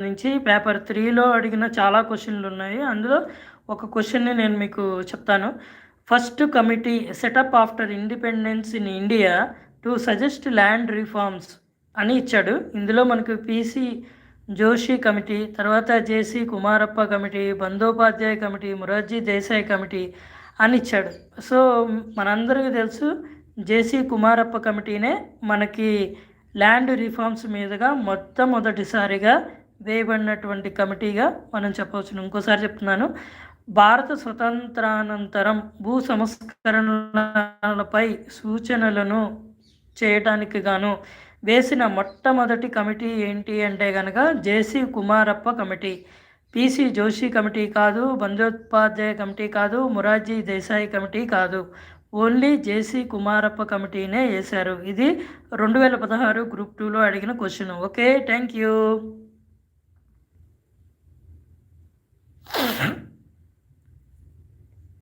నుంచి పేపర్ త్రీలో అడిగిన చాలా క్వశ్చన్లు ఉన్నాయి. అందులో ఒక క్వశ్చన్ని నేను మీకు చెప్తాను. First committee setup after independence in India to suggest land reforms అని ఇచ్చాడు. ఇందులో మనకు పీసీ జోషి కమిటీ తర్వాత JC Kumarappa committee Bandopadhyay committee Morarji Desai committee అని ఇచ్చాడు. సో మనందరికీ తెలుసు జేసీ కుమారప్ప కమిటీనే మనకి ల్యాండ్ రిఫార్మ్స్ మీదుగా మొట్టమొదటిసారిగా వేయబడినటువంటి కమిటీగా మనం చెప్పవచ్చు ఇంకోసారి చెప్తున్నాను. భారత స్వతంత్రానంతరం భూ సంస్కరణలపై సూచనలను చేయడానికి గాను వేసిన మొట్టమొదటి కమిటీ ఏంటి అంటే కనుక JC Kumarappa committee. PC Joshi committee కాదు బందోపాధ్యాయ కమిటీ కాదు మురార్జీ దేశాయి కమిటీ కాదు. ఓన్లీ జేసీ కుమారప్ప కమిటీనే వేశారు. ఇది రెండు వేల పదహారు గ్రూప్ టూలో అడిగిన క్వశ్చన్. Okay thank you.